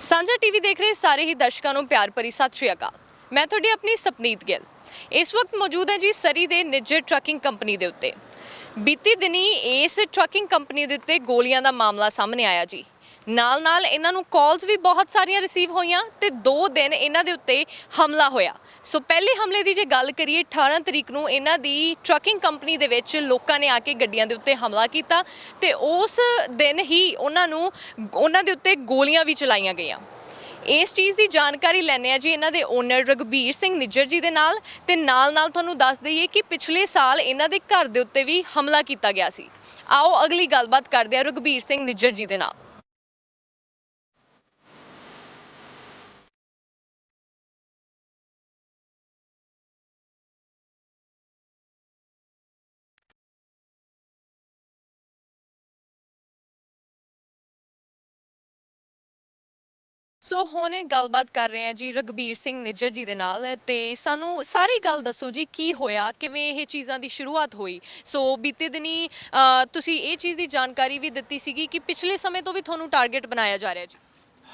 ਸਾਂਝਾ ਟੀਵੀ ਦੇਖ ਰਹੇ ਸਾਰੇ ਹੀ ਦਰਸ਼ਕਾਂ ਨੂੰ ਪਿਆਰ ਭਰੀ ਸਤਿ ਸ਼੍ਰੀ ਅਕਾਲ। ਮੈਂ ਤੁਹਾਡੀ ਆਪਣੀ ਸਪਨੀਤ ਗਿੱਲ। ਇਸ ਵਕਤ ਮੌਜੂਦ ਹਾਂ ਜੀ ਸਰੀ ਦੇ ਨਿੱਜਰ ਟਰੱਕਿੰਗ ਕੰਪਨੀ ਦੇ ਉੱਤੇ। ਬੀਤੀ ਦਿਨੀ ਇਸ ਟਰੱਕਿੰਗ ਕੰਪਨੀ ਦੇ ਉੱਤੇ ਗੋਲੀਆਂ ਦਾ ਮਾਮਲਾ ਸਾਹਮਣੇ ਆਇਆ ਜੀ। ਨਾਲ ਨਾਲ ਇਹਨਾਂ ਨੂੰ ਕਾਲਸ ਵੀ ਬਹੁਤ ਸਾਰੀਆਂ ਰਿਸੀਵ ਹੋਈਆਂ ਤੇ 2 ਦਿਨ ਇਹਨਾਂ ਦੇ ਉੱਤੇ ਹਮਲਾ ਹੋਇਆ। ਸੋ ਪਹਿਲੇ ਹਮਲੇ ਦੀ ਜੇ ਗੱਲ ਕਰੀਏ 18 ਤਰੀਕ ਨੂੰ ਇਹਨਾਂ ਦੀ ਟਰੱਕਿੰਗ ਕੰਪਨੀ ਦੇ ਵਿੱਚ ਲੋਕਾਂ ਨੇ ਆ ਕੇ ਗੱਡੀਆਂ ਦੇ ਉੱਤੇ ਹਮਲਾ ਕੀਤਾ ਤੇ ਉਸ ਦਿਨ ਹੀ ਉਹਨਾਂ ਨੂੰ, ਉਹਨਾਂ ਦੇ ਉੱਤੇ ਗੋਲੀਆਂ ਵੀ ਚਲਾਈਆਂ ਗਈਆਂ। ਇਸ ਚੀਜ਼ ਦੀ ਜਾਣਕਾਰੀ ਲੈਣੇ ਆ ਜੀ ਇਹਨਾਂ ਦੇ ਓਨਰ ਰਗਬੀਰ ਸਿੰਘ ਨਿੱਜਰ ਜੀ ਦੇ ਨਾਲ ਤੇ ਨਾਲ ਨਾਲ ਤੁਹਾਨੂੰ ਦੱਸ ਦਈਏ ਕਿ ਪਿਛਲੇ ਸਾਲ ਇਹਨਾਂ ਦੇ ਘਰ ਦੇ ਉੱਤੇ ਵੀ ਹਮਲਾ ਕੀਤਾ ਗਿਆ ਸੀ। ਆਓ ਅਗਲੀ ਗੱਲਬਾਤ ਕਰਦੇ ਆ ਰਗਬੀਰ ਸਿੰਘ ਨਿੱਜਰ ਜੀ ਦੇ ਨਾਲ। ਸੋ ਹੁਣ ਇਹ ਗੱਲਬਾਤ ਕਰ ਰਹੇ ਆ ਜੀ ਰਗਬੀਰ ਸਿੰਘ ਨਿੱਜਰ ਜੀ ਦੇ ਨਾਲ ਤੇ ਸਾਨੂੰ ਸਾਰੀ ਗੱਲ ਦੱਸੋ ਜੀ ਕੀ ਹੋਇਆ ਕਿਵੇਂ ਇਹ ਚੀਜ਼ਾਂ ਦੀ ਸ਼ੁਰੂਆਤ ਹੋਈ? ਸੋ ਬੀਤੇ ਦਿਨੀ ਅ, ਤੁਸੀਂ ਇਹ ਚੀਜ਼ ਦੀ ਜਾਣਕਾਰੀ ਵੀ ਦਿੱਤੀ ਸੀਗੀ ਕਿ ਪਿਛਲੇ ਸਮੇਂ ਤੋਂ ਵੀ ਤੁਹਾਨੂੰ ਟਾਰਗੇਟ ਬਣਾਇਆ ਜਾ ਰਿਹਾ ਜੀ।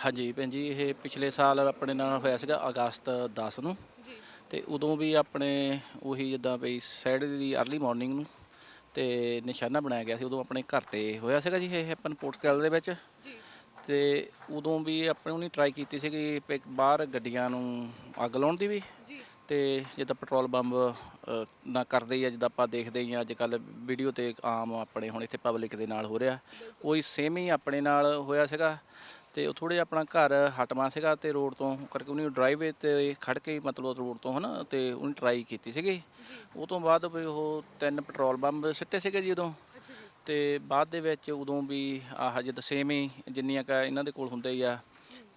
ਹਾਂਜੀ ਭੈਣ ਜੀ ਇਹ ਪਿਛਲੇ ਸਾਲ ਆਪਣੇ ਨਾਲ ਹੋਇਆ ਸੀਗਾ ਅਗਸਤ 10 ਨੂੰ। ਜੀ। ਤੇ ਉਦੋਂ ਵੀ ਆਪਣੇ ਉਹੀ ਜਿੱਦਾਂ ਬਈ ਸੈਟਰਡੇ ਦੀ ਅਰਲੀ ਮਾਰਨਿੰਗ ਨੂੰ ਤੇ ਨਿਸ਼ਾਨਾ ਬਣਾਇਆ ਗਿਆ ਸੀ ਉਦੋਂ ਆਪਣੇ ਘਰ ਤੇ ਹੋਇਆ ਸੀਗਾ ਜੀ ਇਹ ਆਪਨ ਪੋਰਟਕਲ ਦੇ ਵਿੱਚ। ਜੀ। ਤੇ ਉਦੋਂ ਵੀ ਆਪਣੇ ਉਹਨੇ ਟਰਾਈ ਕੀਤੀ ਸੀਗੀ ਵੀ ਬਾਹਰ ਗੱਡੀਆਂ ਨੂੰ ਅੱਗ ਲਾਉਣ ਦੀ ਵੀ। ਜੀ। ਤੇ ਜਿੱਦਾਂ ਪੈਟਰੋਲ ਬੰਬ ਅ, ਨਾ ਕਰਦੇ ਹੀ ਆ ਜਿੱਦਾਂ ਆਪਾਂ ਦੇਖਦੇ ਹੀ ਆ ਅੱਜ ਕੱਲ ਵੀਡੀਓ ਤੇ ਆਮ ਆਪਣੇ ਹੁਣ ਇੱਥੇ ਪਬਲਿਕ ਦੇ ਨਾਲ ਹੋ ਰਿਹਾ। ਉਹੀ ਸੇਮ ਹੀ ਆਪਣੇ ਨਾਲ ਹੋਇਆ ਸੀਗਾ। ਤੇ ਉਹ ਥੋੜੇ ਆਪਣਾ ਘਰ ਹਟਵਾ ਸੀਗਾ ਤੇ ਰੋਡ ਤੋਂ ਕਰਕੇ ਉਹਨੇ ਡਰਾਈਵੇ ਤੇ ਖੜ ਕੇ ਹੀ ਮਤਲਬ ਰੋਡ ਤੋਂ ਹਨਾ ਤੇ ਉਹਨੇ ਟਰਾਈ ਕੀਤੀ ਸੀਗੀ। ਉਹ ਤੋਂ ਬਾਅਦ ਵੀ ਉਹ ਤਿੰਨ ਪੈਟਰੋਲ ਬੰਬ ਸਿੱਟੇ ਸੀਗੇ ਜੀ ਉਦੋਂ। ਅੱਛਾ ਜੀ। ਤੇ ਬਾਅਦ ਦੇ ਵਿੱਚ ਉਦੋਂ ਵੀ ਆਹ ਜਿੱਦਾਂ ਸੇਮ ਹੀ ਜਿੰਨੀਆਂ ਕ ਇਹਨਾਂ ਦੇ ਕੋਲ ਹੁੰਦੇ ਹੀ ਆ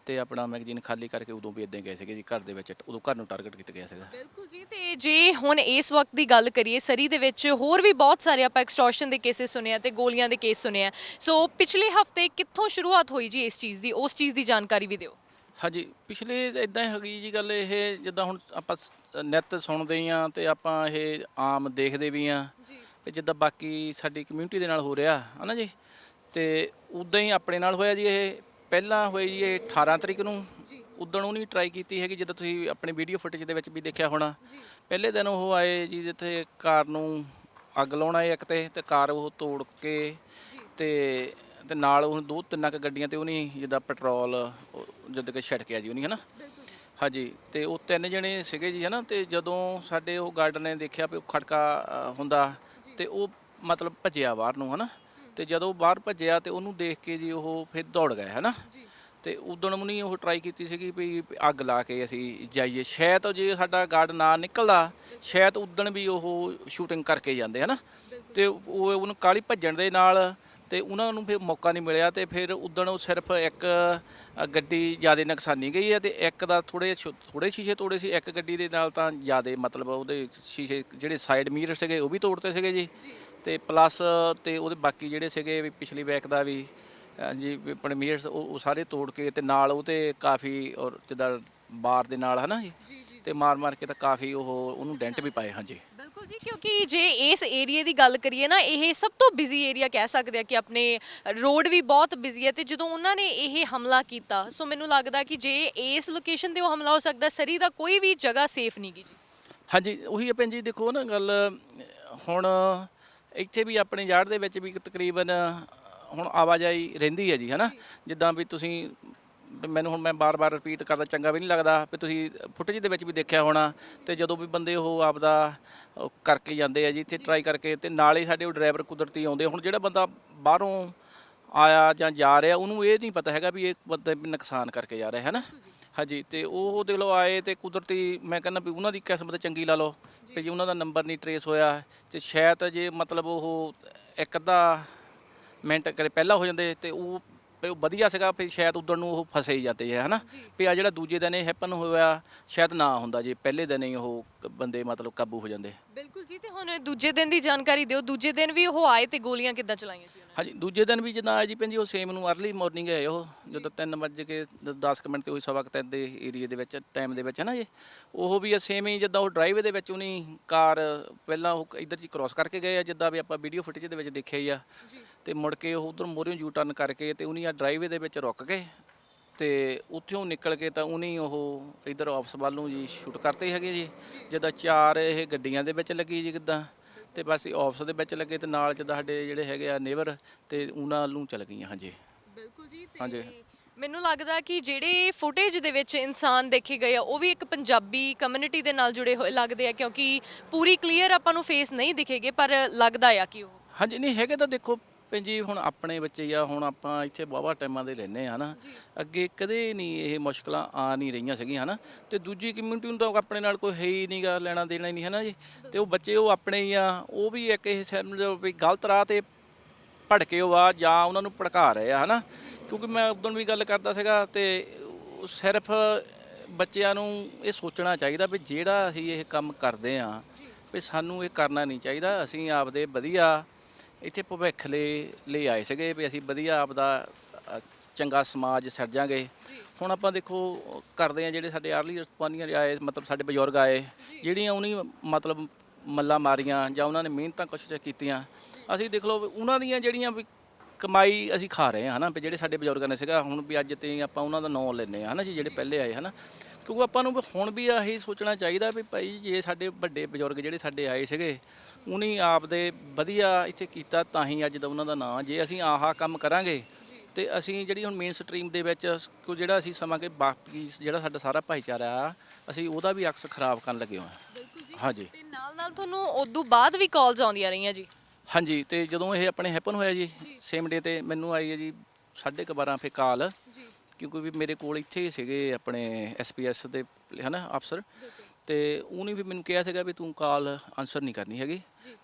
ਤੇ ਆਪਣਾ ਮੈਗਜ਼ੀਨ ਖਾਲੀ ਕਰਕੇ ਉਦੋਂ ਵੀ ਇਦਾਂ ਗਏ ਸੀਗੇ ਜੀ ਘਰ ਦੇ ਵਿੱਚ ਉਦੋਂ ਘਰ ਨੂੰ ਟਾਰਗੇਟ ਕੀਤਾ ਗਿਆ ਸੀਗਾ। ਬਿਲਕੁਲ ਜੀ ਤੇ ਜੇ ਹੁਣ ਇਸ ਵਕਤ ਦੀ ਗੱਲ ਕਰੀਏ ਸਰੀ ਦੇ ਵਿੱਚ ਹੋਰ ਵੀ ਬਹੁਤ ਸਾਰੇ ਆਪਾਂ ਐਕਸਟੋਰਸ਼ਨ ਦੇ ਕੇਸਿਸ ਸੁਣੇ ਆ ਤੇ ਗੋਲੀਆਂ ਦੇ ਕੇਸ ਸੁਣੇ ਆ। ਸੋ ਪਿਛਲੇ ਹਫ਼ਤੇ ਕਿੱਥੋਂ ਸ਼ੁਰੂਆਤ ਹੋਈ ਜੀ ਇਸ ਚੀਜ਼ ਦੀ ਉਸ ਚੀਜ਼ ਦੀ ਜਾਣਕਾਰੀ ਵੀ ਦਿਓ। ਹਾਂਜੀ ਪਿਛਲੇ ਇਦਾਂ ਹੀ ਹੈਗੀ ਜੀ ਗੱਲ ਇਹ ਜਿੱਦਾਂ ਹੁਣ ਆਪਾਂ ਨਿੱਤ ਸੁਣਦੇ ਹੀ ਆ ਤੇ ਆਪਾਂ ਇਹ ਆਮ ਦੇਖਦੇ ਵੀ ਆ। ਜੀ। ਤੇ ਜਿੱਦਾਂ ਬਾਕੀ ਸਾਡੀ ਕਮਿਊਨਿਟੀ ਦੇ ਨਾਲ ਹੋ ਰਿਹਾ ਹਨਾ ਜੀ? ਤੇ ਉਦਾਂ ਹੀ ਆਪਣੇ ਨਾਲ ਹੋਇਆ ਜੀ ਇਹ ਪਹਿਲਾਂ ਹੋਈ ਜੀ ਇਹ 18 ਤਰੀਕ ਨੂੰ। ਉਦੋਂ ਉਹਨੇ ਟਰਾਈ ਕੀਤੀ ਹੈਗੀ ਜਿੱਦਾਂ ਤੁਸੀਂ ਆਪਣੇ ਵੀਡੀਓ ਫੁਟੇਜ ਦੇ ਵਿੱਚ ਵੀ ਦੇਖਿਆ ਹੋਣਾ। ਪਹਿਲੇ ਦਿਨ ਉਹ ਆਏ ਜੀ ਜਿੱਥੇ ਕਾਰ ਨੂੰ ਅੱਗ ਲਾਉਣਾ ਇੱਕ ਤੇ ਤੇ ਕਾਰ ਉਹ ਤੋੜ ਕੇ ਤੇ ਤੇ ਨਾਲ ਉਹ ਦੋ ਤਿੰਨਾਂ ਕ ਗੱਡੀਆਂ ਤੇ ਉਹਨੇ ਜਿੱਦਾਂ ਪੈਟਰੋਲ ਉਹ ਜਿੱਦਾਂ ਕਿ ਛਿੜਕਿਆ ਜੀ ਉਹਨੇ ਹਨਾ? ਬਿਲਕੁਲ ਹਾਂਜੀ ਤੇ ਉਹ ਤਿੰਨ ਜਣੇ ਸੀਗੇ ਜੀ ਹਨਾ? ਤੇ ਜਦੋਂ ਸਾਡੇ ਉਹ ਗਾਰਡਨ ਨੇ ਦੇਖਿਆ ਵੀ ਉਹ ਖੜਕਾ ਹੁੰਦਾ ਤੇ ਉਹ ਮਤਲਬ ਭੱਜਿਆ ਬਾਹਰ ਨੂੰ ਹਨਾ? ਤੇ ਜਦੋਂ ਬਾਹਰ ਭੱਜਿਆ ਤੇ ਉਹਨੂੰ ਦੇਖ ਕੇ ਜੀ ਉਹ ਫਿਰ ਦੌੜ ਗਏ ਹਨਾ? ਤੇ ਉਦੋਂ ਉਹਨੇ ਉਹ ਟਰਾਈ ਕੀਤੀ ਸੀਗੀ ਵੀ ਅੱਗ ਲਾ ਕੇ ਅਸੀਂ ਜਾਈਏ। ਸ਼ਾਇਦ ਜੇ ਸਾਡਾ ਗਾਰਡ ਨਾ ਨਿਕਲਦਾ ਸ਼ਾਇਦ ਉਦੋਂ ਵੀ ਉਹ ਸ਼ੂਟਿੰਗ ਕਰਕੇ ਜਾਂਦੇ ਹਨਾ? ਤੇ ਉਹ ਉਹਨੂੰ ਕਾਲੀ ਭੱਜਣ ਦੇ ਨਾਲ ਤੇ ਉਹਨਾਂ ਨੂੰ ਫਿਰ ਮੌਕਾ ਨਹੀਂ ਮਿਲਿਆ ਤੇ ਫਿਰ ਉਦੋਂ ਉਹ ਸਿਰਫ ਇੱਕ ਗੱਡੀ ਜ਼ਿਆਦਾ ਨੁਕਸਾਨੀ ਗਈ ਹੈ ਤੇ ਇੱਕ ਦਾ ਥੋੜੇ ਥੋੜੇ ਸ਼ੀਸ਼ੇ ਤੋੜੇ ਸੀ ਇੱਕ ਗੱਡੀ ਦੇ ਨਾਲ ਤਾਂ ਜ਼ਿਆਦਾ ਮਤਲਬ ਉਹਦੇ ਸ਼ੀਸ਼ੇ ਜਿਹੜੇ ਸਾਈਡ ਮਿਰਰ ਸੀਗੇ ਉਹ ਵੀ ਤੋੜਤੇ ਸੀਗੇ ਜੀ। ਤੇ ਪਲੱਸ ਤੇ ਉਹਦੇ ਬਾਕੀ ਜਿਹੜੇ ਸੀਗੇ ਵੀ ਪਿਛਲੀ ਬੈਕ ਦਾ ਵੀ ਆਪਣੇ ਮੀਰਸ ਉਹ ਸਾਰੇ ਤੋੜ ਕੇ ਤੇ ਨਾਲ ਉਹ ਤੇ ਕਾਫੀ ਔਰ ਜਿੱਦਾਂ ਬਾਰ ਦੇ ਨਾਲ ਹਨਾ ਜੀ। ਜੀ ਜੀ। ਤੇ ਮਾਰ ਮਾਰ ਕੇ ਤਾਂ ਕਾਫੀ ਉਹ ਉਹਨੂੰ ਡੈਂਟ ਵੀ ਪਾਏ ਹਾਂਜੀ। ਬਿਲਕੁਲ ਜੀ ਕਿਉਂਕਿ ਜੇ ਇਸ ਏਰੀਆ ਦੀ ਗੱਲ ਕਰੀਏ ਨਾ ਇਹ ਸਭ ਤੋਂ ਬਿਜ਼ੀ ਏਰੀਆ ਕਹਿ ਸਕਦੇ ਆ ਕਿ ਆਪਣੇ ਰੋਡ ਵੀ ਬਹੁਤ ਬਿਜ਼ੀ ਹੈ ਤੇ ਜਦੋਂ ਉਹਨਾਂ ਨੇ ਇਹ ਹਮਲਾ ਕੀਤਾ ਸੋ ਮੈਨੂੰ ਲੱਗਦਾ ਕਿ ਜੇ ਇਸ ਲੋਕੇਸ਼ਨ ਤੇ ਉਹ ਹਮਲਾ ਹੋ ਸਕਦਾ ਸਰੀ ਦਾ ਕੋਈ ਵੀ ਜਗ੍ਹਾ ਸੇਫ ਨਹੀਂਗੀ ਜੀ। ਹਾਂਜੀ ਉਹੀ ਹੈ ਭੈਣ ਜੀ ਦੇਖੋ ਨਾ ਗੱਲ ਹੁਣ ਇੱਥੇ ਵੀ ਆਪਣੇ ਯਾਰਡ ਦੇ ਵਿੱਚ ਵੀ ਤਕਰੀਬਨ ਹੁਣ ਆਵਾਜਾਈ ਰਹਿੰਦੀ ਹੈ ਜੀ ਹਨਾ ਜਿੱਦਾਂ ਵੀ ਤੁਸੀਂ ਵੀ ਮੈਨੂੰ ਹੁਣ ਮੈਂ ਬਾਰ-ਬਾਰ ਰਿਪੀਟ ਕਰਦਾ, ਚੰਗਾ ਵੀ ਨਹੀਂ ਲੱਗਦਾ ਵੀ ਤੁਸੀਂ ਫੁਟੇਜ ਦੇ ਵਿੱਚ ਵੀ ਦੇਖਿਆ ਹੋਣਾ ਤੇ ਜਦੋਂ ਵੀ ਬੰਦੇ ਉਹ ਆਪਦਾ ਉਹ ਕਰਕੇ ਜਾਂਦੇ ਆ ਜੀ, ਇੱਥੇ ਟਰਾਈ ਕਰਕੇ ਤੇ ਨਾਲ ਹੀ ਸਾਡੇ ਉਹ ਡਰਾਈਵਰ ਕੁਦਰਤੀ ਆਉਂਦੇ ਹੁਣ ਜਿਹੜਾ ਬੰਦਾ ਬਾਹਰੋਂ ਆਇਆ ਜਾਂ ਜਾ ਰਿਹਾ, ਉਹਨੂੰ ਇਹ ਨਹੀਂ ਪਤਾ ਹੈਗਾ ਵੀ ਇਹ ਬੰਦੇ ਨੁਕਸਾਨ ਕਰਕੇ ਜਾ ਰਿਹਾ ਹੈ ਨਾ ਹਾਂਜੀ, ਤੇ ਉਹ ਦੇਖ ਲਓ ਆਏ ਤੇ ਕੁਦਰਤੀ ਮੈਂ ਕਹਿੰਦਾ ਵੀ ਉਹਨਾਂ ਦੀ ਕਿਸਮਤ ਚੰਗੀ ਲਾ ਲਓ ਵੀ ਜੀ ਉਹਨਾਂ ਦਾ ਨੰਬਰ ਨਹੀਂ ਟਰੇਸ ਹੋਇਆ ਤੇ ਸ਼ਾਇਦ ਜੇ ਮਤਲਬ ਉਹ ਇੱਕ ਅੱਧਾ ਮਿੰਟ ਕਰੇ ਪਹਿਲਾਂ ਹੋ ਜਾਂਦੇ ਤੇ ਉਹ ਵੀ ਉਹ ਵਧੀਆ ਸੀਗਾ ਫਿਰ ਸ਼ਾਇਦ ਉਦੋਂ ਨੂੰ ਉਹ ਫਸੇ ਹੀ ਜਾਂਦੇ ਹੈ ਹਨਾ? ਵੀ ਆ ਜਿਹੜਾ ਦੂਜੇ ਦਿਨ ਇਹ ਹੈਪਨ ਹੋਇਆ ਸ਼ਾਇਦ ਨਾ ਹੁੰਦਾ ਜੇ ਪਹਿਲੇ ਦਿਨ ਹੀ ਉਹ ਕ- ਬੰਦੇ ਮਤਲਬ ਕਾਬੂ ਹੋ ਜਾਂਦੇ। ਬਿਲਕੁਲ ਜੀ ਤੇ ਹੁਣ ਦੂਜੇ ਦਿਨ ਦੀ ਜਾਣਕਾਰੀ ਦਿਓ। ਦੂਜੇ ਦਿਨ ਵੀ ਉਹ ਆਏ ਤੇ ਗੋਲੀਆਂ ਕਿੱਦਾਂ ਚਲਾਈਆਂ ਸੀ? ਹਾਂਜੀ ਦੂਜੇ ਦਿਨ ਵੀ ਜਿੱਦਾਂ ਆਇਆ ਜੀ ਭੈਣ ਜੀ ਉਹ ਸੇਮ ਨੂੰ ਅਰਲੀ ਮਾਰਨਿੰਗ ਹੈ ਉਹ ਜਦੋਂ 3 ਵਜੇ ਕੇ 10 ਕੁ ਮਿੰਟ ਤੇ ਉਹੀ ਸਵਾ ਕੁ ਤਿੰਨ ਦੇ ਏਰੀਆ ਦੇ ਵਿੱਚ ਟਾਈਮ ਦੇ ਵਿੱਚ ਹੈ ਨਾ ਜੀ। ਉਹ ਵੀ ਸੇਮ ਹੀ ਜਿੱਦਾਂ ਉਹ ਡਰਾਈਵੇ ਦੇ ਵਿੱਚ ਉਹਨੀ ਕਾਰ ਪਹਿਲਾਂ ਉਹ ਇੱਧਰ ਜੀ ਕ੍ਰਾਸ ਕਰਕੇ ਗਏ ਆ ਜਿੱਦਾਂ ਵੀ ਆਪਾਂ ਵੀਡੀਓ ਫੁਟੇਜ ਦੇ ਵਿੱਚ ਦੇਖਿਆ ਹੀ ਆ। ਤੇ ਮੁੜ ਕੇ ਉਹ ਉਧਰ ਮੋਰਿਓ ਯੂ ਟਰਨ ਕਰਕੇ ਤੇ ਉਹਨੀ ਆ ਡਰਾਈਵੇ ਦੇ ਵਿੱਚ ਰੁਕ ਗਏ ਤੇ ਉੱਥੋਂ ਨਿਕਲ ਕੇ ਤਾਂ ਉਹਨੇ ਉਹ ਇਧਰ ਆਫਿਸ ਵੱਲ ਜੀ ਸ਼ੂਟ ਕਰਤੇ ਹੈਗੇ ਜੀ। ਜਿੱਦਾਂ ਚਾਰ ਇਹ ਗੱਡੀਆਂ ਦੇ ਵਿੱਚ ਲੱਗੀ ਜੀ ਕਿੱਦਾਂ। ਤੇ ਬਸ ਆਫਿਸ ਦੇ ਵਿੱਚ ਲੱਗੇ ਤੇ ਨਾਲ ਜਿੱਦਾਂ ਸਾਡੇ ਜਿਹੜੇ ਹੈਗੇ ਆ ਨੇਬਰ ਤੇ ਉਹਨਾਂ ਨੂੰ ਚਲ ਗਈਆਂ ਹਾਂਜੀ ਬਿਲਕੁਲ ਜੀ ਹਾਂਜੀ। ਤੇ ਮੈਨੂੰ ਲੱਗਦਾ ਕਿ ਜਿਹੜੇ ਫੁਟੇਜ ਦੇ ਵਿੱਚ ਇਨਸਾਨ ਦੇਖੇ ਗਏ ਆ ਉਹ ਵੀ ਇੱਕ ਪੰਜਾਬੀ ਕਮਿਊਨਿਟੀ ਦੇ ਨਾਲ ਜੁੜੇ ਹੋਏ ਲੱਗਦੇ ਆ ਕਿਉਂਕਿ ਪੂਰੀ ਕਲੀਅਰ ਆਪਾਂ ਨੂੰ ਫੇਸ ਨਹੀਂ ਦਿਖੇਗੇ ਪਰ ਲੱਗਦਾ ਆ ਕਿ ਉਹ ਹਾਂਜੀ ਨਹੀਂ ਹੈਗੇ ਤਾਂ ਦੇਖੋ ਭੈਣ ਜੀ ਹੁਣ ਆਪਣੇ ਬੱਚੇ ਆ ਹੁਣ ਆਪਾਂ ਇੱਥੇ ਬਾਵਾ ਟਾਈਮਾਂ ਦੇ ਲੈਨੇ ਆ ਹਨਾ? ਅੱਗੇ ਕਦੇ ਨਹੀਂ ਇਹ ਮੁਸ਼ਕਲਾਂ ਆ ਨਹੀਂ ਰਹੀਆਂ ਸੀਗੀਆਂ ਹਨਾ? ਤੇ ਦੂਜੀ ਕਮਿਊਨਿਟੀ ਨੂੰ ਤਾਂ ਆਪਣੇ ਨਾਲ ਕੋਈ ਹੈ ਹੀ ਨਹੀਂਗਾ ਲੈਣਾ ਦੇਣਾ ਹੀ ਨਹੀਂ ਹਨਾ ਜੀ? ਤੇ ਉਹ ਬੱਚੇ ਉਹ ਆਪਣੇ ਹੀ ਆ ਉਹ ਵੀ ਇੱਕ ਇਹ ਸਮਝੋ ਵੀ ਗਲਤ ਰਾਹ ਤੇ ਭੜਕੇ ਉਹ ਆ ਜਾਂ ਉਹਨਾਂ ਨੂੰ ਭੜਕਾ ਰਹੇ ਆ ਹਨਾ? ਕਿਉਂਕਿ ਮੈਂ ਉਦੋਂ ਵੀ ਗੱਲ ਕਰਦਾ ਸੀਗਾ ਤੇ ਸਿਰਫ ਬੱਚਿਆਂ ਨੂੰ ਇਹ ਸੋਚਣਾ ਚਾਹੀਦਾ ਵੀ ਜਿਹੜਾ ਅਸੀਂ ਇਹ ਕੰਮ ਕਰਦੇ ਆ ਵੀ ਸਾਨੂੰ ਇਹ ਕਰਨਾ ਨਹੀਂ ਚਾਹੀਦਾ ਅਸੀਂ ਆਪਦੇ ਵਧੀਆ ਇੱਥੇ ਭਵਿੱਖ ਲਈ ਲਈ ਆਏ ਸੀਗੇ ਵੀ ਅਸੀਂ ਵਧੀਆ ਆਪਦਾ ਅ, ਚੰਗਾ ਸਮਾਜ ਸਿਰਜਾਂਗੇ ਹੁਣ ਆਪਾਂ ਦੇਖੋ ਕਰਦੇ ਆ ਜਿਹੜੇ ਸਾਡੇ ਅਰਲੀ ਰਿਸਪਾਂਡੀਆਂ ਆਏ ਮਤਲਬ ਸਾਡੇ ਬਜ਼ੁਰਗ ਆਏ ਜਿਹੜੀਆਂ ਉਹਨੀ ਮਤਲਬ ਮੱਲਾ ਮਾਰੀਆਂ ਜਾਂ ਉਹਨਾਂ ਨੇ ਮਿਹਨਤਾਂ ਕੁਛ ਕੀਤੀਆਂ ਅਸੀਂ ਦੇਖ ਲਓ ਵੀ ਉਹਨਾਂ ਦੀਆਂ ਜਿਹੜੀਆਂ ਵੀ ਕਮਾਈ ਅਸੀਂ ਖਾ ਰਹੇ ਹਾਂ ਹਨਾ ਵੀ ਜਿਹੜੇ ਸਾਡੇ ਬਜ਼ੁਰਗਾਂ ਨੇ ਸੀਗਾ ਹੁਣ ਵੀ ਅੱਜ ਤੇ ਆਪਾਂ ਉਹਨਾਂ ਦਾ ਨਾਂ ਲੈਨੇ ਆ ਹਨਾ ਜੀ ਜਿਹੜੇ ਪਹਿਲੇ ਆਏ ਹਨਾ ਕਿਉਂਕਿ ਆਪਾਂ ਨੂੰ ਵੀ ਹੁਣ ਵੀ ਇਹੀ ਸੋਚਣਾ ਚਾਹੀਦਾ ਵੀ ਭਾਈ ਜੇ ਸਾਡੇ ਵੱਡੇ ਬਜ਼ੁਰਗ ਜਿਹੜੇ ਸਾਡੇ ਆਏ ਸੀਗੇ ਉਹਨੀ ਆਪਦੇ ਵਧੀਆ ਇੱਥੇ ਕੀਤਾ ਤਾਂ ਹੀ ਅੱਜ ਦਾ ਉਹਨਾਂ ਦਾ ਨਾਂ। ਜੇ ਅਸੀਂ ਆਹਾ ਕੰਮ ਕਰਾਂਗੇ ਤੇ ਅਸੀਂ ਜਿਹੜੀ ਹੁਣ ਮੇਨ ਸਟਰੀਮ ਦੇ ਵਿੱਚ ਕੋ ਜਿਹੜਾ ਅਸੀਂ ਸਮਾਂਗੇ ਬਾਕੀ ਜਿਹੜਾ ਸਾਡਾ ਸਾਰਾ ਭਾਈਚਾਰਾ ਆ ਅਸੀਂ ਉਹਦਾ ਵੀ ਅਕਸ ਖਰਾਬ ਕਰਨ ਲੱਗੇ ਹਾਂ। ਬਿਲਕੁਲ ਜੀ। ਹਾਂਜੀ। ਤੇ ਨਾਲ ਨਾਲ ਤੁਹਾਨੂੰ ਉਦੋਂ ਬਾਅਦ ਵੀ ਕਾਲਸ ਆਉਂਦੀਆਂ ਰਹੀਆਂ ਜੀ। ਹਾਂਜੀ ਤੇ ਜਦੋਂ ਇਹ ਆਪਣੇ ਹੈਪਨ ਹੋਇਆ ਜੀ ਸੇਮ ਡੇ ਤੇ ਮੈਨੂੰ ਆਈ ਹੈ ਜੀ 12:30 ਫੇ ਕਾਲ ਜੀ। ਕਿਉਂਕਿ ਵੀ ਮੇਰੇ ਕੋਲ ਇੱਥੇ ਹੀ ਸੀਗੇ ਆਪਣੇ ਐਸਪੀਐਸ ਦੇ ਹਨਾ ਅਫਸਰ ਤੇ ਉਹਨੇ ਵੀ ਮੈਨੂੰ ਕਿਹਾ ਸੀਗਾ ਵੀ ਤੂੰ ਕਾਲ ਆਨਸਰ ਨਹੀਂ ਕਰਨੀ ਹੈਗੀ।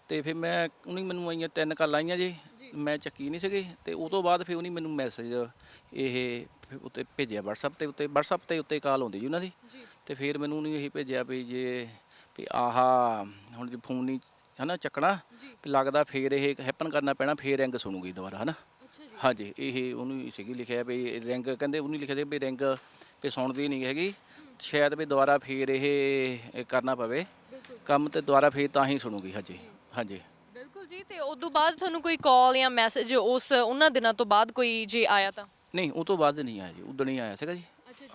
ਤੇ ਫਿਰ ਮੈਂ ਉਹਨੇ ਮੈਨੂੰ ਆਈਆਂ ਤਿੰਨ ਕਾਲ ਆਈਆਂ ਜੀ। ਮੈਂ ਚੱਕੀ ਨਹੀਂ ਸੀਗੀ। ਤੇ ਉਹ ਤੋਂ ਬਾਅਦ ਫਿਰ ਉਹਨੇ ਮੈਨੂੰ ਮੈਸੇਜ ਇਹ ਉੱਤੇ ਭੇਜਿਆ WhatsApp ਤੇ ਉੱਤੇ WhatsApp ਤੇ ਉੱਤੇ ਕਾਲ ਆਉਂਦੀ ਜੀ ਉਹਨਾਂ ਦੀ। ਤੇ ਫਿਰ ਮੈਨੂੰ ਉਹਨੇ ਇਹ ਭੇਜਿਆ ਵੀ ਜੇ ਵੀ ਆਹਾ ਹੁਣ ਜੇ ਫੋਨ ਨਹੀਂ ਹਨਾ ਚੱਕਣਾ ਵੀ ਲੱਗਦਾ ਫੇਰ ਇਹ ਹੈਪਨ ਕਰਨਾ ਪੈਣਾ ਫੇਰ ਰਿੰਗ ਸੁਣੂਗੀ ਦੁਬਾਰਾ ਹਨਾ। ਹਾਂਜੀ ਇਹ ਉਹਨੂੰ ਸੀਗੀ ਲਿਖਿਆ ਵੀ ਰਿੰਗ ਕਹਿੰਦੇ ਉਹਨੂੰ ਲਿਖਿਆ ਸੀ ਵੀ ਰਿੰਗ ਵੀ ਸੁਣਦੀ ਨਹੀਂ ਹੈਗੀ। ਸ਼ਾਇਦ ਵੀ ਦੁਬਾਰਾ ਫੇਰ ਇਹ ਕਰਨਾ ਪਵੇ। ਕੰਮ ਤੇ ਦੁਬਾਰਾ ਫੇਰ ਤਾਂ ਹੀ ਸੁਣੂਗੀ ਹਾਂਜੀ ਹਾਂਜੀ। ਬਿਲਕੁਲ ਜੀ ਤੇ ਉਦੋਂ ਬਾਅਦ ਤੁਹਾਨੂੰ ਕੋਈ ਕਾਲ ਜਾਂ ਮੈਸੇਜ ਉਸ ਉਹਨਾਂ ਦਿਨਾਂ ਤੋਂ ਬਾਅਦ ਕੋਈ ਜੇ ਆਇਆ ਤਾਂ? ਨਹੀਂ ਉਹ ਤੋਂ ਬਾਅਦ ਨਹੀਂ ਆਇਆ ਜੀ ਉਦੋਂ ਹੀ ਆਇਆ ਸੀਗਾ ਜੀ।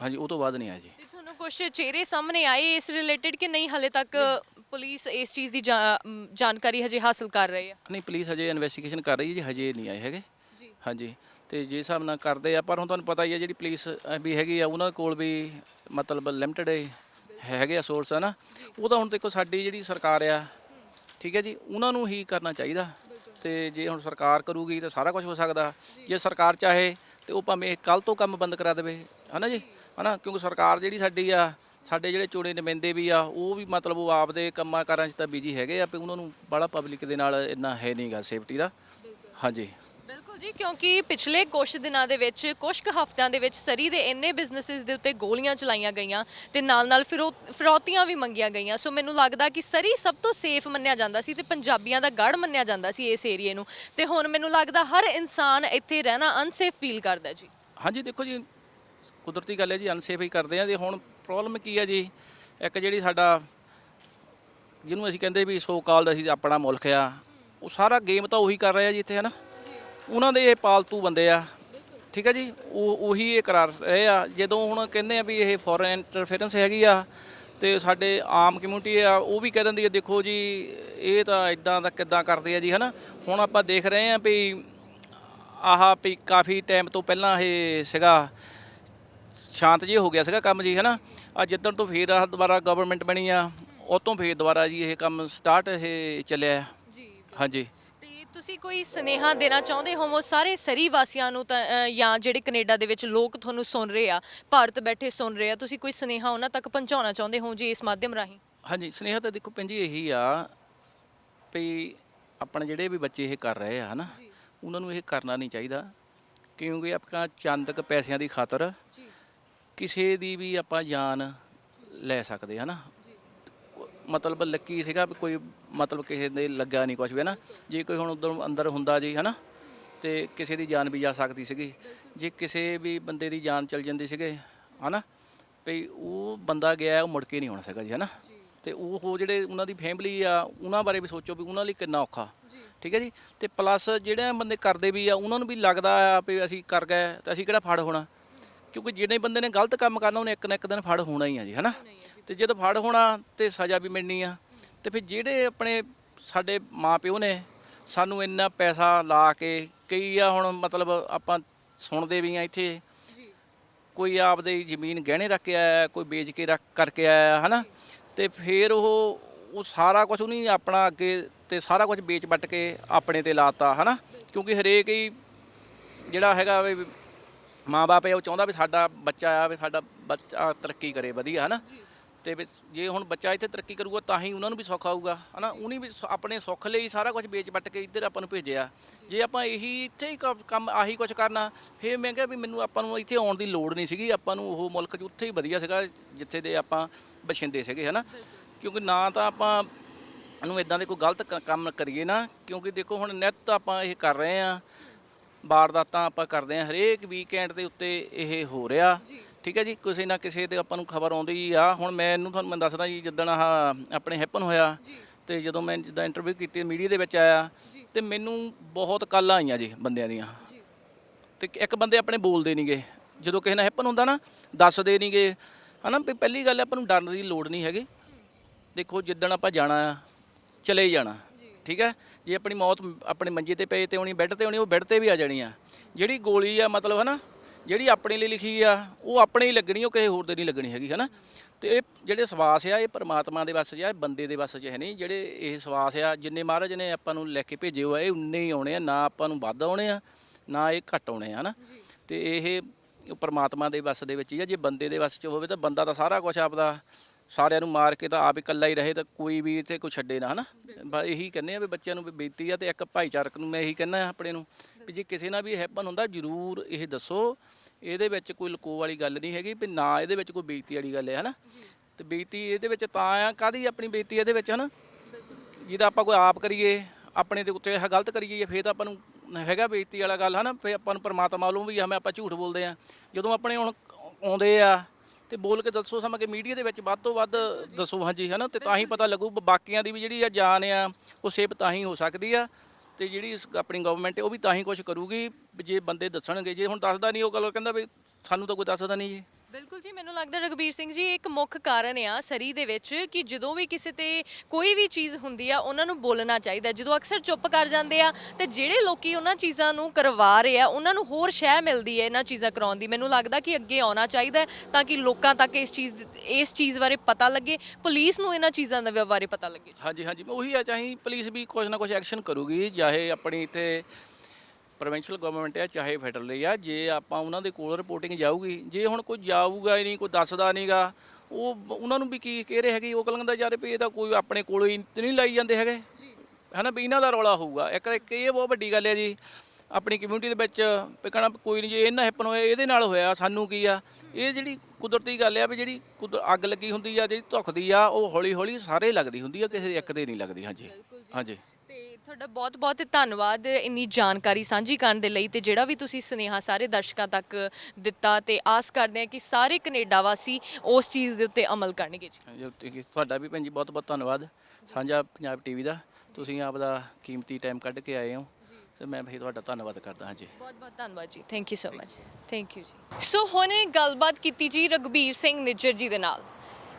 ਹਾਂਜੀ ਉਹ ਤੋਂ ਬਾਅਦ ਨਹੀਂ ਆਇਆ ਜੀ। ਤੇ ਤੁਹਾਨੂੰ ਕੁਝ ਚਿਹਰੇ ਸਾਹਮਣੇ ਆਏ ਇਸ ਰਿਲੇਟਡ ਕਿ ਨਹੀਂ ਹਲੇ ਤੱਕ ਪੁਲਿਸ ਇਸ ਚੀਜ਼ ਦੀ ਜਾਣਕਾਰੀ ਹਜੇ ਹਾਸਲ ਕਰ ਰਹੀ ਹੈ? ਨਹੀਂ ਪੁਲਿਸ ਹਜੇ ਇਨਵੈਸਟੀਗੇਸ਼ਨ ਕਰ ਰਹੀ ਹੈ ਜੀ ਹਜੇ ਨਹੀਂ ਆਏ ਹੈਗੇ। ਹਾਂਜੀ। ਤੇ ਜੇ ਹਿਸਾਬ ਨਾਲ ਕਰਦੇ ਆ, ਪਰ ਹੁਣ ਤੁਹਾਨੂੰ ਪਤਾ ਹੀ ਹੈ ਜਿਹੜੀ ਪੁਲਿਸ ਵੀ ਹੈਗੀ ਆ, ਉਹਨਾਂ ਕੋਲ ਵੀ ਮਤਲਬ ਲਿਮਟਿਡ ਹੈਗੇ ਆ ਸੋਰਸ ਹੈ ਨਾ ਉਹ ਤਾਂ ਹੁਣ ਦੇਖੋ ਸਾਡੀ ਜਿਹੜੀ ਸਰਕਾਰ ਆ, ਠੀਕ ਹੈ ਜੀ, ਉਹਨਾਂ ਨੂੰ ਹੀ ਕਰਨਾ ਚਾਹੀਦਾ। ਤੇ ਜੇ ਹੁਣ ਸਰਕਾਰ ਕਰੂਗੀ ਤਾਂ ਸਾਰਾ ਕੁਝ ਹੋ ਸਕਦਾ। ਜੇ ਸਰਕਾਰ ਚਾਹੇ ਤੇ ਉਹ ਭਾਵੇਂ ਕੱਲ ਤੋਂ ਕੰਮ ਬੰਦ ਕਰਾ ਦੇਵੇ, ਹਨਾ ਜੀ? ਹਨਾ? ਕਿਉਂਕਿ ਸਰਕਾਰ ਜਿਹੜੀ ਸਾਡੀ ਆ, ਸਾਡੇ ਜਿਹੜੇ ਚੋਣੇ ਨੁਮਾਇੰਦੇ ਵੀ ਆ, ਉਹ ਵੀ ਮਤਲਬ ਉਹ ਆਪਦੇ ਕੰਮਾਂ ਕਾਰਾਂ 'ਚ ਤਾਂ ਬਿਜ਼ੀ ਹੈਗੇ ਆ, ਵੀ ਉਹਨਾਂ ਨੂੰ ਬੜਾ ਪਬਲਿਕ ਦੇ ਨਾਲ ਇੰਨਾ ਹੈ ਨਹੀਂਗਾ ਸੇਫਟੀ ਦਾ। ਹਾਂਜੀ। ਜੀ, ਕਿਉਂਕਿ ਪਿਛਲੇ ਕੁਝ ਦਿਨਾਂ ਦੇ ਵਿੱਚ ਕੁਝ ਕੁ ਹਫ਼ਤਿਆਂ ਦੇ ਵਿੱਚ ਸਰੀ ਦੇ ਇੰਨੇ ਬਿਜ਼ਨੈਸਿਸ ਦੇ ਉੱਤੇ ਗੋਲੀਆਂ ਚਲਾਈਆਂ ਗਈਆਂ ਤੇ ਨਾਲ-ਨਾਲ ਫਿਰੋ, ਫਿਰੌਤੀਆਂ ਵੀ ਮੰਗੀਆਂ ਗਈਆਂ। ਸੋ ਮੈਨੂੰ ਲੱਗਦਾ ਕਿ ਸਰੀ ਸਭ ਤੋਂ ਸੇਫ ਮੰਨਿਆ ਜਾਂਦਾ ਸੀ ਤੇ ਪੰਜਾਬੀਆਂ ਦਾ ਗੜ ਮੰਨਿਆ ਜਾਂਦਾ ਸੀ ਇਸ ਏਰੀਏ ਨੂੰ। ਤੇ ਹੁਣ ਮੈਨੂੰ ਲੱਗਦਾ ਹਰ ਇਨਸਾਨ ਇੱਥੇ ਰਹਿਣਾ ਅਨਸੇਫ ਫੀਲ ਕਰਦਾ ਜੀ। ਹਾਂਜੀ, ਦੇਖੋ ਜੀ, ਕੁਦਰਤੀ ਗੱਲ ਹੈ ਜੀ ਅਨਸੇਫ ਹੀ ਕਰਦੇ ਆ ਤੇ ਹੁਣ ਪ੍ਰੋਬਲਮ ਕੀ ਹੈ ਜੀ? ਇੱਕ ਜਿਹੜੀ ਸਾਡਾ, ਜਿਹਨੂੰ ਅਸੀਂ ਕਹਿੰਦੇ ਵੀ ਸੋ ਕਾਲਡ ਅਸੀਂ ਆਪਣਾ ਮੁਲਕ ਆ, ਉਹ ਸਾਰਾ ਗੇਮ ਤਾਂ ਉਹੀ ਕਰ ਰਿਹਾ ਜੀ ਇੱਥੇ, ਹਨਾ? ਉਹਨਾਂ ਦੇ ਇਹ ਪਾਲਤੂ ਬੰਦੇ ਆ। ਠੀਕ ਹੈ ਜੀ? ਉਹ ਉਹੀ ਇਹ ਕਰਾ ਰਹੇ ਆ। ਜਦੋਂ ਹੁਣ ਕਹਿੰਦੇ ਆ ਵੀ ਇਹ ਫੋਰਨ ਇੰਟਰਫੇਰੈਂਸ ਹੈਗੀ ਆ ਤੇ ਸਾਡੇ ਆਮ ਕਮਿਊਨਿਟੀ ਆ ਉਹ ਵੀ ਕਹਿ ਦਿੰਦੀ ਆ ਦੇਖੋ ਜੀ ਇਹ ਤਾਂ ਇਦਾਂ ਦਾ ਕਿੱਦਾਂ ਕਰਦੇ ਆ ਜੀ ਹਨਾ? ਹੁਣ ਆਪਾਂ ਦੇਖ ਰਹੇ ਆ ਵੀ ਆਹ ਵੀ ਕਾਫੀ ਟਾਈਮ ਤੋਂ ਪਹਿਲਾਂ ਇਹ ਸੀਗਾ ਸ਼ਾਂਤ ਜੇ ਹੋ ਗਿਆ ਸੀਗਾ ਕੰਮ ਜੀ ਹਨਾ? ਆ ਜਿੱਦਣ ਤੋਂ ਫੇਰ ਆਹ ਦੁਬਾਰਾ ਗਵਰਨਮੈਂਟ ਬਣੀ ਆ ਉਹ ਤੋਂ ਫੇਰ ਦੁਬਾਰਾ ਜੀ ਇਹ ਕੰਮ ਸਟਾਰਟ ਇਹ ਚੱਲਿਆ। ਆ। ਜੀ ਹਾਂਜੀ। ਤੁਸੀਂ ਕੋਈ ਸਨੇਹਾ ਦੇਣਾ ਚਾਹੁੰਦੇ ਹੋ ਸਾਰੇ ਸਰੀ ਵਾਸੀਆਂ ਨੂੰ ਤਾਂ ਅ, ਜਾਂ ਜਿਹੜੇ ਕੈਨੇਡਾ ਦੇ ਵਿੱਚ ਲੋਕ ਤੁਹਾਨੂੰ ਸੁਣ ਰਹੇ ਆ ਭਾਰਤ ਬੈਠੇ ਸੁਣ ਰਹੇ ਆ ਤੁਸੀਂ ਕੋਈ ਸਨੇਹਾ ਉਹਨਾਂ ਤੱਕ ਪਹੁੰਚਾਉਣਾ ਚਾਹੁੰਦੇ ਹੋ ਜੀ ਇਸ ਮਾਧਿਅਮ ਰਾਹੀਂ? ਹਾਂਜੀ ਸਨੇਹਾ ਤਾਂ ਦੇਖੋ ਭੈਣ ਜੀ ਇਹੀ ਆ ਵੀ ਆਪਣੇ ਜਿਹੜੇ ਵੀ ਬੱਚੇ ਇਹ ਕਰ ਰਹੇ ਆ ਹਨਾ? ਉਹਨਾਂ ਨੂੰ ਇਹ ਕਰਨਾ ਨਹੀਂ ਚਾਹੀਦਾ ਕਿਉਂਕਿ ਆਪਣਾ ਚੰਦਕ ਪੈਸਿਆਂ ਦੀ ਖਾਤਰ ਜੀ। ਕਿਸੇ ਦੀ ਵੀ ਆਪਾਂ ਜਾਨ ਲੈ ਸਕਦੇ ਹਨਾ? ਮਤਲਬ ਲੱਕੀ ਸੀਗਾ ਵੀ ਕੋਈ ਮਤਲਬ ਕਿਸੇ ਦੇ ਲੱਗਾ ਨਹੀਂ ਕੁਝ ਵੀ ਹਨਾ? ਜੇ ਕੋਈ ਹੁਣ ਉਧਰ ਅੰਦਰ ਹੁੰਦਾ ਜੀ ਹਨਾ? ਤੇ ਕਿਸੇ ਦੀ ਜਾਨ ਵੀ ਜਾ ਸਕਦੀ ਸੀਗੀ। ਜੇ ਕਿਸੇ ਵੀ ਬੰਦੇ ਦੀ ਜਾਨ ਚਲ ਜਾਂਦੀ ਸੀਗੇ ਹਨਾ? ਵੀ ਉਹ ਬੰਦਾ ਗਿਆ ਉਹ ਮੁੜ ਕੇ ਨਹੀਂ ਆਉਣਾ ਸੀਗਾ ਜੀ ਹਨਾ? ਤੇ ਉਹ ਜਿਹੜੇ ਉਹਨਾਂ ਦੀ ਫੈਮਿਲੀ ਆ ਉਹਨਾਂ ਬਾਰੇ ਵੀ ਸੋਚੋ ਵੀ ਉਹਨਾਂ ਲਈ ਕਿੰਨਾ ਔਖਾ। ਠੀਕ ਹੈ ਜੀ? ਤੇ ਪਲੱਸ ਜਿਹੜੇ ਬੰਦੇ ਕਰਦੇ ਵੀ ਆ ਉਹਨਾਂ ਨੂੰ ਵੀ ਲੱਗਦਾ ਆ ਵੀ ਅਸੀਂ ਕਰ ਗਏ ਤਾਂ ਅਸੀਂ ਕਿਹੜਾ ਫੜ ਹੋਣਾ? ਕਿਉਂਕਿ ਜਿਹੜੇ ਬੰਦੇ ਨੇ ਗਲਤ ਕੰਮ ਕਰਨਾ ਉਹਨੇ ਇੱਕ ਨਾ ਇੱਕ ਦਿਨ ਫੜ ਹੋਣਾ ਹੀ ਆ ਜੀ ਹਨਾ? ਤੇ ਜਦੋਂ ਫੜ ਹੋਣਾ ਤੇ ਸਜ਼ਾ ਵੀ ਮਿਲਣੀ ਆ। ਤੇ ਫਿਰ ਜਿਹੜੇ ਆਪਣੇ ਸਾਡੇ ਮਾਪਿਓ ਨੇ ਸਾਨੂੰ ਇੰਨਾ ਪੈਸਾ ਲਾ ਕੇ ਕਈ ਆ ਹੁਣ ਮਤਲਬ ਆਪਾਂ ਸੁਣਦੇ ਵੀ ਆ ਇੱਥੇ ਕੋਈ ਆਪਦੇ ਜ਼ਮੀਨ ਗਹਿਣੇ ਰੱਖ ਕੇ ਆਇਆ ਕੋਈ ਵੇਚ ਕੇ ਰੱਖ ਕਰਕੇ ਆਇਆ ਹਨਾ? ਤੇ ਫਿਰ ਉਹ ਉਹ ਸਾਰਾ ਕੁਝ ਉਹਨੇ ਆਪਣਾ ਅੱਗੇ ਤੇ ਸਾਰਾ ਕੁਝ ਵੇਚ ਵੱਟ ਕੇ ਆਪਣੇ ਤੇ ਲਾਤਾ ਹਨਾ? ਕਿਉਂਕਿ ਹਰੇਕ ਹੀ ਜਿਹੜਾ ਹੈਗਾ ਮਾਂ-ਬਾਪ ਹੈ ਉਹ ਚਾਹੁੰਦਾ ਵੀ ਸਾਡਾ ਬੱਚਾ ਆ ਵੀ ਸਾਡਾ ਬੱਚਾ ਤਰੱਕੀ ਕਰੇ ਵਧੀਆ ਹਨਾ? ਤੇ ਵੀ ਜੇ ਹੁਣ ਬੱਚਾ ਇੱਥੇ ਤਰੱਕੀ ਕਰੂਗਾ ਤਾਂ ਹੀ ਉਹਨਾਂ ਨੂੰ ਵੀ ਸੁੱਖ ਆਊਗਾ ਹਨਾ? ਉਹਨੇ ਵੀ ਸ- ਆਪਣੇ ਸੁੱਖ ਲਈ ਸਾਰਾ ਕੁਝ ਵੇਚ ਵੱਟ ਕੇ ਇੱਧਰ ਆਪਾਂ ਨੂੰ ਭੇਜਿਆ। ਜੇ। ਆਪਾਂ ਇਹੀ ਇੱਥੇ ਹੀ ਕ- ਕੰਮ ਆਹੀ ਕੁਝ ਕਰਨਾ ਫਿਰ ਮੈਂ ਕਿਹਾ ਵੀ ਮੈਨੂੰ ਆਪਾਂ ਨੂੰ ਇੱਥੇ ਆਉਣ ਦੀ ਲੋੜ ਨਹੀਂ ਸੀਗੀ ਆਪਾਂ ਨੂੰ ਉਹ ਮੁਲਕ 'ਚ ਉੱਥੇ ਹੀ ਵਧੀਆ ਸੀਗਾ ਜਿੱਥੇ ਦੇ ਆਪਾਂ ਬਸ਼ਿੰਦੇ ਸੀਗੇ ਹਨਾ? ਕਿਉਂਕਿ ਨਾ ਤਾਂ ਆਪਾਂ ਨੂੰ ਇਦਾਂ ਦੇ ਕੋਈ ਗਲਤ ਕ- ਕੰਮ ਕਰੀਏ ਨਾ ਕਿਉਂਕਿ ਦੇਖੋ ਹੁਣ ਨਿੱਤ ਆਪਾਂ ਇਹ ਕਰ ਰਹੇ ਆ ਵਾਰਦਾਤਾਂ ਆਪਾਂ ਕਰਦੇ ਆ ਹਰੇਕ ਵੀਕਐਂਡ ਦੇ ਉੱਤੇ ਇਹ ਹੋ ਰਿਹਾ। ਠੀਕ ਹੈ ਜੀ ਕਿਸੇ ਨਾ ਕਿਸੇ ਤੇ ਆਪਾਂ ਨੂੰ ਖਬਰ ਆਉਂਦੀ ਹੀ ਆ। ਹੁਣ ਮੈਨੂੰ ਤੁਹਾਨੂੰ ਮੈਂ ਦੱਸਦਾ ਜੀ ਜਿੱਦਣ ਆਹ ਆਪਣੇ ਹੈਪਨ ਹੋਇਆ ਤੇ ਜਦੋਂ ਮੈਂ ਜਿੱਦਾਂ ਇੰਟਰਵਿਊ ਕੀਤੀ ਮੀਡੀਆ ਦੇ ਵਿੱਚ ਆਇਆ ਤੇ ਮੈਨੂੰ ਬਹੁਤ ਕਾਲਾਂ ਆਈਆਂ ਜੀ ਬੰਦਿਆਂ ਦੀਆਂ। ਤੇ ਇੱਕ ਬੰਦੇ ਆਪਣੇ ਬੋਲਦੇ ਨਹੀਂਗੇ ਜਦੋਂ ਕਿਸੇ ਨਾਲ ਹੈਪਨ ਹੁੰਦਾ ਨਾ ਦੱਸਦੇ ਨਹੀਂਗੇ ਹਨਾ ਵੀ ਪਹਿਲੀ ਗੱਲ ਆਪਾਂ ਨੂੰ ਡਰਨ ਦੀ ਲੋੜ ਨਹੀਂ ਹੈਗੀ। ਦੇਖੋ ਜਿੱਦਣ ਆਪਾਂ ਜਾਣਾ ਆ ਚਲੇ ਹੀ ਜਾਣਾ। ਠੀਕ ਹੈ? ਜੇ ਆਪਣੀ ਮੌਤ ਆਪਣੇ ਮੰਜੇ ਤੇ ਪਏ ਤੇ ਹੋਣੀ ਬੈੱਡ ਤੇ ਹੋਣੀ ਉਹ ਬੈੱਡ ਤੇ ਵੀ ਆ ਜਾਣੀ ਆ। ਜਿਹੜੀ ਗੋਲੀ ਆ ਮਤਲਬ ਹਨਾ ਜਿਹੜੀ ਆਪਣੇ ਲਈ ਲਿਖੀ ਆ ਉਹ ਆਪਣੇ ਹੀ ਲੱਗਣੀ ਉਹ ਕਿਸੇ ਹੋਰ ਦੇ ਨਹੀਂ ਲੱਗਣੀ ਹੈਗੀ ਹਨਾ? ਤੇ ਇਹ ਜਿਹੜੇ ਸਵਾਸ ਆ ਇਹ ਪਰਮਾਤਮਾ ਦੇ ਵੱਸ 'ਚ ਆ ਬੰਦੇ ਦੇ ਵੱਸ 'ਚ ਹੈ ਨਹੀਂ। ਜਿਹੜੇ ਇਹ ਸਵਾਸ ਆ ਜਿੰਨੇ ਮਹਾਰਾਜ ਨੇ ਆਪਾਂ ਨੂੰ ਲੈ ਕੇ ਭੇਜੇ ਹੋਏ ਇਹ ਉਨੇ ਹੀ ਆਉਣੇ ਆ ਨਾ ਆਪਾਂ ਨੂੰ ਵੱਧ ਆਉਣੇ ਆ ਨਾ ਇਹ ਘੱਟ ਆਉਣੇ ਆ ਹਨਾ? ਤੇ ਇਹ ਪਰਮਾਤਮਾ ਦੇ ਵੱਸ ਦੇ ਵਿੱਚ ਹੀ ਆ। ਜੇ ਬੰਦੇ ਦੇ ਵੱਸ 'ਚ ਹੋਵੇ ਤਾਂ ਬੰਦਾ ਤਾਂ ਸਾਰਾ ਕੁਝ ਆਪਦਾ ਸਾਰਿਆਂ ਨੂੰ ਮਾਰ ਕੇ ਤਾਂ ਆਪ ਇਕੱਲਾ ਹੀ ਰਹੇ ਤਾਂ ਕੋਈ ਵੀ ਇੱਥੇ ਕੋਈ ਛੱਡੇ ਨਾ ਹਨਾ? ਬਸ ਇਹੀ ਕਹਿੰਦੇ ਆ ਵੀ ਬੱਚਿਆਂ ਨੂੰ ਵੀ ਬੇਨਤੀ ਆ ਤੇ ਇੱਕ ਭਾਈਚਾਰਕ ਨੂੰ ਮੈਂ ਇਹੀ ਕਹਿੰਦਾ ਆਪਣੇ ਨੂੰ ਵੀ ਜੇ ਕਿਸੇ ਨਾਲ ਵੀ ਹੈਪਨ ਹੁੰਦਾ ਜਰੂਰ ਇਹ ਦੱਸੋ। ਇਹਦੇ ਵਿੱਚ ਕੋਈ ਲੁਕੋ ਵਾਲੀ ਗੱਲ ਨਹੀਂ ਹੈਗੀ ਵੀ ਨਾ ਇਹਦੇ ਵਿੱਚ ਕੋਈ ਬੇਇੱਜ਼ਤੀ ਵਾਲੀ ਗੱਲ ਹੈ ਹਨਾ? ਤੇ ਬੇਇੱਜ਼ਤੀ ਇਹਦੇ ਵਿੱਚ ਤਾਂ ਆ ਕਾਦੀ ਆਪਣੀ ਬੇਇੱਜ਼ਤੀ ਇਹਦੇ ਵਿੱਚ ਹਨਾ? ਜਿਹਦਾ ਆਪਾਂ ਕੋਈ ਆਪ ਕਰੀਏ ਆਪਣੇ ਦੇ ਉੱਤੇ ਇਹ ਗਲਤ ਕਰੀਏ ਫੇਰ ਤਾਂ ਆਪਾਂ ਨੂੰ ਹੈਗਾ ਬੇਇੱਜ਼ਤੀ ਵਾਲਾ ਗੱਲ ਹਨਾ? ਫੇਰ ਆਪਾਂ ਨੂੰ ਪਰਮਾਤਮਾ ਵੱਲੋਂ ਵੀ ਹਮੇ ਆਪਾਂ ਝੂਠ ਬੋਲਦੇ ਆ। ਜਦੋਂ ਆਪਣੇ ਹੁਣ ਆਉਂਦੇ ਆ ਤੇ ਬੋਲ ਕੇ ਦੱਸੋ ਸਮਾਂ ਕਿ ਮੀਡੀਆ ਦੇ ਵਿੱਚ ਵੱਧ ਤੋਂ ਵੱਧ ਦੱਸੋ ਹਾਂਜੀ ਹਨਾ ਤੇ ਤਾਂ ਹੀ ਪਤਾ ਲੱਗੂ ਬਾਕੀਆਂ ਦੀ ਵੀ ਜਿਹੜੀ ਆ ਜਾਨ ਆ ਉਹ ਸੇਫ ਤਾਂ ਹੀ ਹੋ ਸਕਦੀ ਆ। ਤੇ ਜਿਹੜੀ ਆਪਣੀ ਗਵਰਨਮੈਂਟ ਹੈ ਉਹ ਵੀ ਤਾਂ ਹੀ ਕੁਝ ਕਰੂਗੀ ਜੇ ਬੰਦੇ ਦੱਸਣਗੇ। ਜੇ ਹੁਣ ਦੱਸਦਾ ਨਹੀਂ ਉਹ ਗੱਲ ਕਹਿੰਦਾ ਵੀ ਸਾਨੂੰ ਤਾਂ ਕੋਈ ਦੱਸਦਾ ਨਹੀਂ ਜੀ। ਬਿਲਕੁਲ ਜੀ, ਮੈਨੂੰ ਲੱਗਦਾ ਰਗਬੀਰ ਸਿੰਘ ਜੀ, ਇੱਕ ਮੁੱਖ ਕਾਰਨ ਆ ਸਰੀ ਦੇ ਵਿੱਚ ਕਿ ਜਦੋਂ ਵੀ ਕਿਸੇ ਤੇ ਕੋਈ ਵੀ ਚੀਜ਼ ਹੁੰਦੀ ਆ, ਉਹਨਾਂ ਨੂੰ ਬੋਲਣਾ ਚਾਹੀਦਾ। ਜਦੋਂ ਅਕਸਰ ਚੁੱਪ ਕਰ ਜਾਂਦੇ ਆ, ਤੇ ਜਿਹੜੇ ਲੋਕੀ ਉਹਨਾਂ ਚੀਜ਼ਾਂ ਨੂੰ ਕਰਵਾ ਰਹੇ ਆ, ਉਹਨਾਂ ਨੂੰ ਹੋਰ ਸ਼ਹਿ ਮਿਲਦੀ ਹੈ ਇਹਨਾਂ ਚੀਜ਼ਾਂ ਕਰਾਉਣ ਦੀ। ਮੈਨੂੰ ਲੱਗਦਾ ਕਿ ਅੱਗੇ ਆਉਣਾ ਚਾਹੀਦਾ ਹੈ ਤਾਂ ਕਿ ਲੋਕਾਂ ਤੱਕ ਇਸ ਚੀਜ਼ ਇਸ ਚੀਜ਼ ਬਾਰੇ ਪਤਾ ਲੱਗੇ, ਪੁਲਿਸ ਨੂੰ ਇਹਨਾਂ ਚੀਜ਼ਾਂ ਦੇ ਬਾਰੇ ਪਤਾ ਲੱਗੇ। ਹਾਂਜੀ ਹਾਂਜੀ। ਉਹੀ ਆ, ਚਾਹੀ ਪੁਲਿਸ ਵੀ ਕੁਝ ਨਾ ਕੁਝ ਐਕਸ਼ਨ ਕਰੂਗੀ, ਚਾਹੇ ਆਪਣੀ ਇੱਥੇ ਪ੍ਰੋਵਿੰਸ਼ੀਅਲ ਗਵਰਨਮੈਂਟ ਆ ਚਾਹੇ ਫੈਡਰਲ ਆ ਜੇ ਆਪਾਂ ਉਹਨਾਂ ਦੇ ਕੋਲ ਰਿਪੋਰਟਿੰਗ ਜਾਊਗੀ ਜੇ ਹੁਣ ਕੋਈ ਜਾਊਗਾ ਹੀ ਨਹੀਂ ਕੋਈ ਦੱਸਦਾ ਨਹੀਂਗਾ ਉਹ ਉਹਨਾਂ ਨੂੰ ਵੀ ਕੀ ਕਹਿ ਰਹੇ ਹੈਗੇ ਉਹ ਕਹਿੰਦਾ ਯਾਰ ਵੀ ਇਹ ਤਾਂ ਕੋਈ ਆਪਣੇ ਕੋਲੋਂ ਹੀ ਨਹੀਂ ਲਾਈ ਜਾਂਦੇ ਹੈਗੇ। ਹਨਾ ਵੀ ਇਹਨਾਂ ਦਾ ਰੌਲਾ ਹੋਊਗਾ। ਇੱਕ ਇੱਕ ਇਹ ਬਹੁਤ ਵੱਡੀ ਗੱਲ ਹੈ ਜੀ ਆਪਣੀ ਕਮਿਊਨਿਟੀ ਦੇ ਵਿੱਚ ਵੀ ਕਹਿਣਾ ਕੋਈ ਨਹੀਂ ਜੇ ਇਹਨਾਂ ਹੈਪਨ ਹੋਇਆ ਇਹਦੇ ਨਾਲ ਹੋਇਆ ਸਾਨੂੰ ਕੀ ਆ ਇਹ ਜਿਹੜੀ ਕੁਦਰਤੀ ਗੱਲ ਆ ਵੀ ਜਿਹੜੀ ਅੱਗ ਲੱਗੀ ਹੁੰਦੀ ਆ ਜਿਹੜੀ ਧੁਖਦੀ ਆ ਉਹ ਹੌਲੀ ਹੌਲੀ ਸਾਰੇ ਲੱਗਦੀ ਹੁੰਦੀ ਆ ਕਿਸੇ ਇੱਕ ਦੇ ਨਹੀਂ ਲੱਗਦੀ ਹਾਂਜੀ। ਹਾਂਜੀ। ਤੁਹਾਡਾ ਬਹੁਤ-ਬਹੁਤ ਧੰਨਵਾਦ ਇੰਨੀ ਜਾਣਕਾਰੀ ਸਾਂਝੀ ਕਰਨ ਦੇ ਲਈ ਤੇ ਜਿਹੜਾ ਵੀ ਤੁਸੀਂ ਸੁਨੇਹਾ ਸਾਰੇ ਦਰਸ਼ਕਾਂ ਤੱਕ ਦਿੱਤਾ ਤੇ ਆਸ ਕਰਦੇ ਹਾਂ ਕਿ ਸਾਰੇ ਕੈਨੇਡਾ ਵਾਸੀ ਉਸ ਚੀਜ਼ ਦੇ ਉੱਤੇ ਅਮਲ ਕਰਨਗੇ ਜੀ। ਹਾਂਜੀ, ਤੁਹਾਡਾ ਵੀ ਭੈਣ ਜੀ ਬਹੁਤ ਬਹੁਤ ਧੰਨਵਾਦ। ਸਾਂਝਾ ਪੰਜਾਬ ਟੀਵੀ ਦਾ। ਤੁਸੀਂ ਆਪ ਦਾ ਕੀਮਤੀ ਟਾਈਮ ਕੱਢ ਕੇ ਆਏ ਹੋ। ਤੇ ਮੈਂ ਵੀ ਤੁਹਾਡਾ ਧੰਨਵਾਦ ਕਰਦਾ ਹਾਂ ਜੀ ਬਹੁਤ ਬਹੁਤ ਧੰਨਵਾਦ ਜੀ। Thank you so much thank you ਜੀ। ਸੋ ਹੁਣ ਗੱਲਬਾਤ ਕੀਤੀ ਜੀ ਰਗਬੀਰ ਸਿੰਘ ਨਿੱਜਰ ਜੀ ਦੇ ਨਾਲ।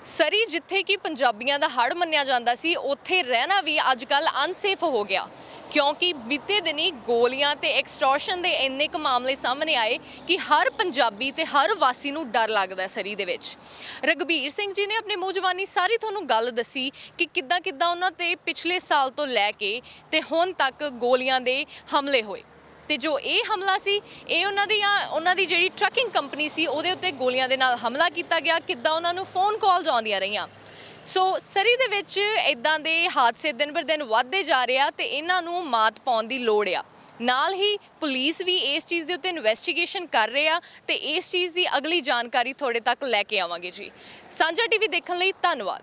ਸਰੀ ਜਿੱਥੇ ਕਿ ਪੰਜਾਬੀਆਂ ਦਾ ਹੜ ਮੰਨਿਆ ਜਾਂਦਾ ਸੀ, ਉੱਥੇ ਰਹਿਣਾ ਵੀ ਅੱਜ ਕੱਲ ਅਨਸੇਫ ਹੋ ਗਿਆ। ਕਿਉਂਕਿ ਬੀਤੇ ਦਿਨੀ ਗੋਲੀਆਂ ਤੇ ਐਕਸਟੋਰਸ਼ਨ ਦੇ ਇੰਨੇ ਕੁ ਮਾਮਲੇ ਸਾਹਮਣੇ ਆਏ ਕਿ ਹਰ ਪੰਜਾਬੀ ਤੇ ਹਰ ਵਾਸੀ ਨੂੰ ਡਰ ਲੱਗਦਾ ਸਰੀ ਦੇ ਵਿੱਚ। ਰਗਬੀਰ ਸਿੰਘ ਜੀ ਨੇ ਆਪਣੀ ਮੂੰਹ ਜ਼ਬਾਨੀ ਸਾਰੀ ਤੁਹਾਨੂੰ ਗੱਲ ਦੱਸੀ ਕਿ ਕਿੱਦਾਂ ਕਿੱਦਾਂ ਉਹਨਾਂ ਤੇ ਪਿਛਲੇ ਸਾਲ ਤੋਂ ਲੈ ਕੇ ਤੇ ਹੁਣ ਤੱਕ ਗੋਲੀਆਂ ਦੇ ਹਮਲੇ ਹੋਏ। ਤੇ ਜੋ ਇਹ ਹਮਲਾ ਸੀ, ਇਹ ਉਹਨਾਂ ਦੀ ਉਹਨਾਂ ਦੀ ਜਿਹੜੀ ਟਰੱਕਿੰਗ ਕੰਪਨੀ ਸੀ, ਉਹਦੇ ਉੱਤੇ ਗੋਲੀਆਂ ਦੇ ਨਾਲ ਹਮਲਾ ਕੀਤਾ ਗਿਆ। ਕਿੱਦਾਂ ਉਹਨਾਂ ਨੂੰ ਫੋਨ ਕਾਲਸ ਆਉਂਦੀਆਂ ਰਹੀਆਂ। ਸੋ ਸਰੀ ਦੇ ਵਿੱਚ ਇਦਾਂ ਦੇ ਹਾਦਸੇ ਦਿਨ ਬਰ ਦਿਨ ਵੱਧਦੇ ਜਾ ਰਹੇ ਆ ਤੇ ਇਹਨਾਂ ਨੂੰ ਮਾਤ ਪਾਉਣ ਦੀ ਲੋੜ ਆ। ਨਾਲ ਹੀ ਪੁਲਿਸ ਵੀ ਇਸ ਚੀਜ਼ ਦੇ ਉੱਤੇ ਇਨਵੈਸਟੀਗੇਸ਼ਨ ਕਰ ਰਹੇ ਆ ਤੇ ਇਸ ਚੀਜ਼ ਦੀ ਅਗਲੀ ਜਾਣਕਾਰੀ ਤੁਹਾਡੇ ਤੱਕ ਲੈ ਕੇ ਆਵਾਂਗੇ ਜੀ। ਸਾਂਝਾ ਟੀਵੀ ਦੇਖਣ ਲਈ ਧੰਨਵਾਦ।